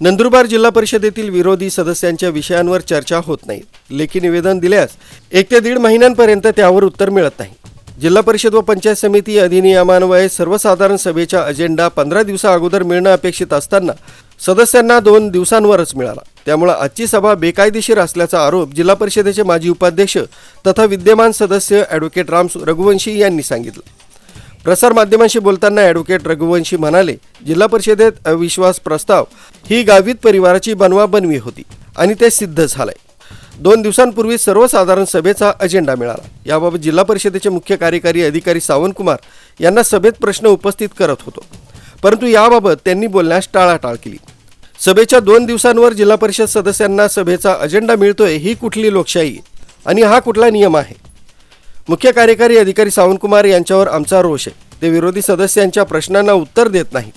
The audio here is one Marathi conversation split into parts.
नंदुरबार जिल्हा परिषदेतील विरोधी सदस्यांच्या विषयांवर चर्चा होत नाही. लेखी निवेदन दिल्यास एक ते दीड महिन्यांपर्यंत त्यावर उत्तर मिळत नाही. जिल्हा परिषद व पंचायत समिती अधिनियमान्वये सर्वसाधारण सभेचा अजेंडा पंधरा दिवसा अगोदर मिळणं अपेक्षित असताना सदस्यांना दोन दिवसांवरच मिळाला. त्यामुळे आजची सभा बेकायदेशीर असल्याचा आरोप जिल्हा परिषदेचे माजी उपाध्यक्ष तथा विद्यमान सदस्य ॲडव्होकेट राम रघुवंशी यांनी सांगितलं. प्रसारमाध्यमांशी बोलताना ॲडव्होकेट रघुवंशी म्हणाले जिल्हा परिषदेत अविश्वास प्रस्ताव ही गावित परिवाराची बनवाबनवी होती आणि ते सिद्ध झालंय. दोन दिवसांपूर्वी सर्वसाधारण सभेचा अजेंडा मिळाला. याबाबत जिल्हा परिषदेचे मुख्य कार्यकारी अधिकारी सावंतकुमार यांना सभेत प्रश्न उपस्थित करत होतो. परंतु याबाबत त्यांनी बोलण्यास टाळाटाळ केली. सभेच्या दोन दिवसांवर जिल्हा परिषद सदस्यांना सभेचा अजेंडा मिळतोय ही कुठली लोकशाही? आणि हा कुठला नियम आहे? मुख्य कार्यकारी अधिकारी सावंतकुमार यांच्यावर आमचा रोष आहे. ते विरोधी सदस्यांच्या प्रश्नांना उत्तर देत नाही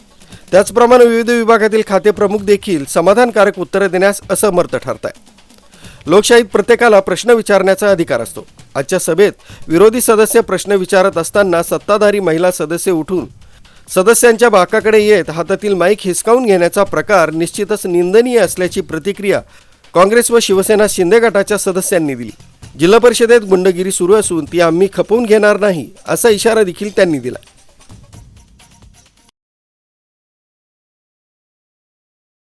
त्याचप्रमाणे विविध विभागातील खाते प्रमुख देखील समाधानकारक उत्तरं देण्यास असमर्थ ठरत आहे लोकशाहीत प्रत्येकाला प्रश्न विचारण्याचा अधिकार असतो. आजच्या सभेत विरोधी सदस्य प्रश्न विचारत असताना सत्ताधारी महिला सदस्य उठून सदस्यांच्या बाकाकडे येत हातातील माईक हिसकावून घेण्याचा प्रकार निश्चितच निंदनीय असल्याची प्रतिक्रिया काँग्रेस व शिवसेना शिंदे गटाच्या सदस्यांनी दिली. जिल्हा परिषदेत गुंडगिरी सुरू असून ती आम्ही खपवून घेणार नाही असा इशारा देखील त्यांनी दिला.